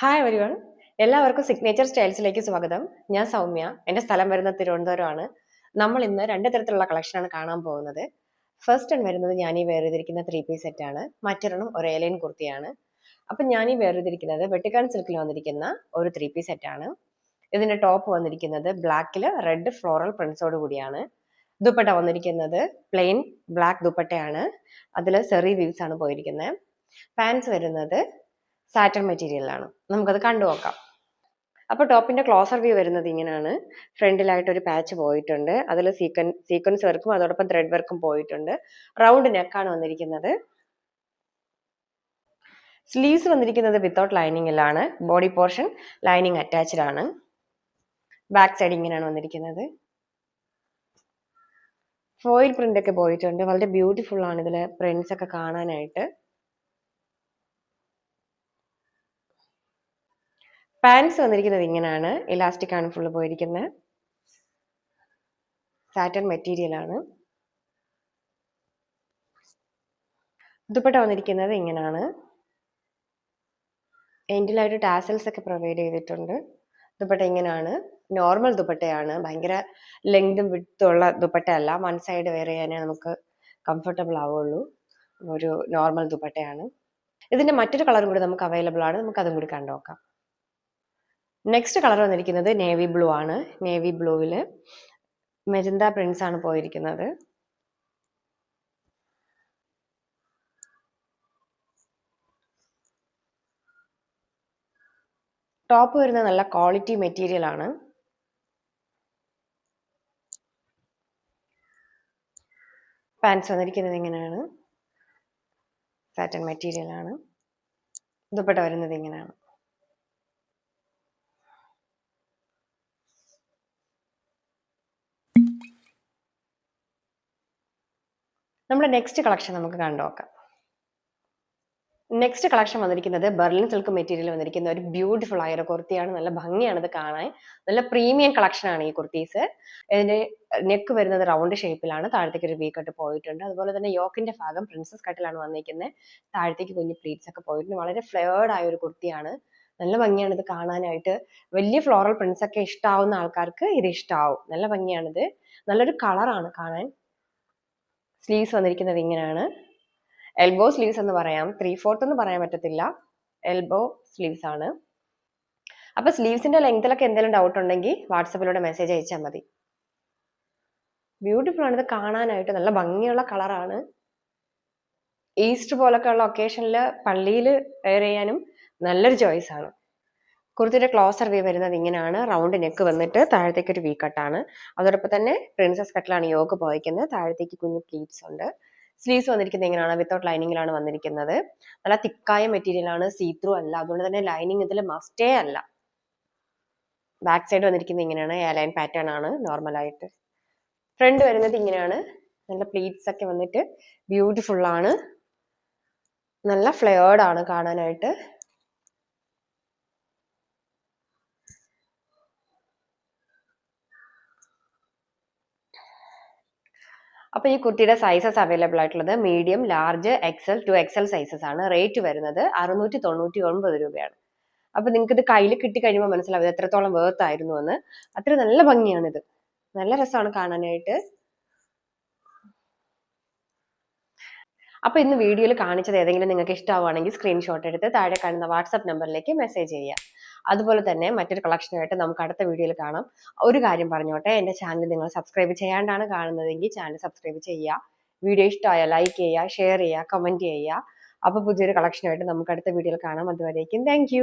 Hi everyone എല്ലാവർക്കും signature സ്റ്റൈൽസിലേക്ക് സ്വാഗതം. ഞാൻ സൗമ്യ. എന്റെ സ്ഥലം വരുന്നത് തിരുവനന്തപുരമാണ്. നമ്മൾ ഇന്ന് രണ്ട് തരത്തിലുള്ള കളക്ഷനാണ് കാണാൻ പോകുന്നത്. ഫസ്റ്റ് എൺ വരുന്നത് ഞാൻ ഈ വേറെതിരിക്കുന്ന ത്രീ പീസ് സെറ്റാണ് മറ്റൊരെണ്ണം ഒരു ലൈൻ കുർത്തിയാണ്. അപ്പം ഞാൻ ഈ വേറെതിരിക്കുന്നത് വെട്ടിക്കാൻ സിൽക്കിൽ വന്നിരിക്കുന്ന ഒരു ത്രീ പീസ് സെറ്റാണ് ഇതിന്റെ ടോപ്പ് വന്നിരിക്കുന്നത് ബ്ലാക്കിൽ റെഡ് ഫ്ലോറൽ പ്രിൻസോട് കൂടിയാണ്. ദുപ്പട്ട വന്നിരിക്കുന്നത് പ്ലെയിൻ ബ്ലാക്ക് ദുപ്പട്ടയാണ്. അതിൽ സെറി വീവ്സ് ആണ് പോയിരിക്കുന്നത് പാൻസ് വരുന്നത് സാറ്റൻ മെറ്റീരിയലാണ് നമുക്കത് കണ്ടു നോക്കാം. അപ്പോൾ ടോപ്പിന്റെ ക്ലോസർ വ്യൂ വരുന്നത് ഇങ്ങനെയാണ്. ഫ്രണ്ടിലായിട്ട് ഒരു പാച്ച് പോയിട്ടുണ്ട്. അതിൽ സീക്വൻ സീക്വൻസ് വർക്കും അതോടൊപ്പം ത്രെഡ് വർക്കും പോയിട്ടുണ്ട്. റൗണ്ട് നെക്കാണ് വന്നിരിക്കുന്നത്. സ്ലീവ്സ് വന്നിരിക്കുന്നത് വിത്തൗട്ട് ലൈനിങ്ങിലാണ് ബോഡി പോർഷൻ ലൈനിങ് അറ്റാച്ച്ഡ് ആണ്. ബാക്ക് സൈഡ് ഇങ്ങനെയാണ് വന്നിരിക്കുന്നത്. ഫോയിൽ പ്രിന്റ് ഒക്കെ പോയിട്ടുണ്ട്. വളരെ ബ്യൂട്ടിഫുൾ ആണ് ഇതിലെ പ്രിന്റ്സ് ഒക്കെ കാണാനായിട്ട്. പാൻസ് വന്നിരിക്കുന്നത് ഇങ്ങനെയാണ് ഇലാസ്റ്റിക് ആണ് ഫുള്ള് പോയിരിക്കുന്നത്. സാറ്റൻ മെറ്റീരിയൽ ആണ്. ദുപ്പട്ട വന്നിരിക്കുന്നത് ഇങ്ങനെയാണ് എൻഡിലായിട്ട് ടാസൽസ് ഒക്കെ പ്രൊവൈഡ് ചെയ്തിട്ടുണ്ട്. ദുപ്പട്ട ഇങ്ങനെയാണ് നോർമൽ ദുപ്പട്ടയാണ്. ഭയങ്കര ലെങ്തും വിട്ടുള്ള ദുപ്പട്ടയല്ല. വൺ സൈഡ് വേറെ തന്നെ നമുക്ക് കംഫർട്ടബിൾ ആവുള്ളൂ. ഒരു നോർമൽ ദുപ്പട്ടയാണ്. ഇതിന്റെ മറ്റൊരു കളറും കൂടി നമുക്ക് അവൈലബിൾ ആണ്. നമുക്ക് അതും കൂടി കണ്ടു നോക്കാം നെക്സ്റ്റ് കളർ വന്നിരിക്കുന്നത് നേവി ബ്ലൂ ആണ്. നേവി ബ്ലൂവിൽ മെജന്ത പ്രിൻസ് ആണ് പോയിരിക്കുന്നത്. ടോപ്പ് വരുന്ന നല്ല ക്വാളിറ്റി മെറ്റീരിയൽ ആണ്. പാൻസ് വന്നിരിക്കുന്നത് ഇങ്ങനെയാണ്. സാറ്റൻ മെറ്റീരിയൽ ആണ്. ദുപ്പട്ട വരുന്നത് ഇങ്ങനെയാണ്. നമ്മുടെ നെക്സ്റ്റ് കളക്ഷൻ നമുക്ക് കണ്ടു നോക്കാം. നെക്സ്റ്റ് കളക്ഷൻ വന്നിരിക്കുന്നത് ബെർലിൻ സിൽക്ക് മെറ്റീരിയൽ വന്നിരിക്കുന്ന ഒരു ബ്യൂട്ടിഫുൾ ആയ ഒരു കുർത്തിയാണ്. നല്ല ഭംഗിയാണ് ഇത് കാണാൻ. നല്ല പ്രീമിയം കളക്ഷൻ ആണ് ഈ കുർത്തീസ്. ഇതിന്റെ നെക്ക് വരുന്നത് റൗണ്ട് ഷേപ്പിലാണ് താഴത്തേക്ക് ഒരു വി കട്ട് പോയിട്ടുണ്ട്. അതുപോലെ തന്നെ യോക്കിന്റെ ഭാഗം പ്രിൻസസ് കട്ടിലാണ് വന്നിരിക്കുന്നത് താഴത്തേക്ക് കുഞ്ഞു പ്ലീറ്റ്സ് ഒക്കെ പോയിട്ടുണ്ട്. വളരെ ഫ്ലേവേർഡ് ആയ ഒരു കുർത്തിയാണ്. നല്ല ഭംഗിയാണ് ഇത് കാണാനായിട്ട്. വലിയ ഫ്ലോറൽ പ്രിൻസ് ഒക്കെ ഇഷ്ടാവുന്ന ആൾക്കാർക്ക് ഇത് ഇഷ്ടാവും. നല്ല ഭംഗിയാണിത്. നല്ലൊരു കളറാണ് കാണാൻ. സ്ലീവ്സ് വന്നിരിക്കുന്നത് ഇങ്ങനെയാണ്. എൽബോ സ്ലീവ്സ് എന്ന് പറയാം. ത്രീ ഫോർത്ത് എന്ന് പറയാൻ പറ്റത്തില്ല. എൽബോ സ്ലീവ്സ് ആണ്. അപ്പൊ സ്ലീവ്സിന്റെ ലെങ്തിലൊക്കെ എന്തെങ്കിലും ഡൗട്ട് ഉണ്ടെങ്കിൽ വാട്സപ്പിലൂടെ മെസ്സേജ് അയച്ചാൽ മതി. ബ്യൂട്ടിഫുൾ ആണ്. ഇത് കാണാനായിട്ട് നല്ല ഭംഗിയുള്ള കളറാണ് ഈസ്റ്റർ പോലൊക്കെ ഉള്ള ഒക്കേഷനിൽ പള്ളിയിൽ വെയർ ചെയ്യാനും നല്ലൊരു ചോയ്സ് ആണ്. കുർത്തിയുടെ ക്ലോസർ വ്യൂ വരുന്നത് ഇങ്ങനെയാണ്. റൗണ്ട് നെക്ക് വന്നിട്ട് താഴത്തേക്ക് ഒരു വി കട്ടാണ് അതോടൊപ്പം തന്നെ പ്രിൻസസ് കട്ടിലാണ് യോഗ പോയിക്കുന്നത്. താഴത്തേക്ക് കുഞ്ഞു പ്ലീറ്റ്സ് ഉണ്ട്. സ്ലീവ്സ് വന്നിരിക്കുന്നത് എങ്ങനെയാണ് വിത്തൗട്ട് ലൈനിങ്ങിലാണ് വന്നിരിക്കുന്നത്. നല്ല തിക്കായ മെറ്റീരിയലാണ് സീ ത്രൂ അല്ല. അതുകൊണ്ട് തന്നെ ലൈനിങ് ഇതിൽ മസ്റ്റേ അല്ല. ബാക്ക് സൈഡ് വന്നിരിക്കുന്നത് ഇങ്ങനെയാണ്. എയർലൈൻ പാറ്റേൺ ആണ്. നോർമൽ ആയിട്ട്. ഫ്രണ്ട് വരുന്നത് ഇങ്ങനെയാണ്. നല്ല പ്ലീറ്റ്സ് ഒക്കെ വന്നിട്ട് ബ്യൂട്ടിഫുൾ ആണ്. നല്ല ഫ്ലെയർഡ് ആണ് കാണാനായിട്ട്. അപ്പൊ ഈ കുർത്തിയുടെ സൈസസ് അവൈലബിൾ ആയിട്ടുള്ളത് medium large XL two XL sizes ആണ്. റേറ്റ് വരുന്നത് അറുന്നൂറ്റി തൊണ്ണൂറ്റി ഒൻപത് രൂപയാണ്. അപ്പോൾ നിങ്ങൾക്ക് ഇത് കയ്യിൽ കിട്ടി കഴിയുമ്പോൾ മനസ്സിലാവും ഇത് എത്രത്തോളം വേർത്ത് ആയിരുന്നു എന്ന്. അത്ര നല്ല ഭംഗിയാണിത്. നല്ല രസമാണ് കാണാനായിട്ട്. അപ്പോൾ ഇന്ന് വീഡിയോയിൽ കാണിച്ചത് ഏതെങ്കിലും നിങ്ങൾക്ക് ഇഷ്ടമാവുകയാണെങ്കിൽ സ്ക്രീൻഷോട്ട് എടുത്ത് താഴെ കാണുന്ന വാട്സപ്പ് നമ്പറിലേക്ക് മെസ്സേജ് ചെയ്യുക. അതുപോലെ തന്നെ മറ്റൊരു കളക്ഷനുമായിട്ട് നമുക്ക് അടുത്ത വീഡിയോയിൽ കാണാം. ഒരു കാര്യം പറഞ്ഞോട്ടെ എന്റെ ചാനൽ നിങ്ങൾ സബ്സ്ക്രൈബ് ചെയ്യാണ്ടാണ് കാണുന്നതെങ്കിൽ ചാനൽ സബ്സ്ക്രൈബ് ചെയ്യുക. വീഡിയോ ഇഷ്ടമായ ലൈക്ക് ചെയ്യുക ഷെയർ ചെയ്യുക കമന്റ് ചെയ്യുക. അപ്പോൾ പുതിയൊരു കളക്ഷനുമായിട്ട് നമുക്ക് അടുത്ത വീഡിയോയിൽ കാണാം. അതുവരേക്കും താങ്ക്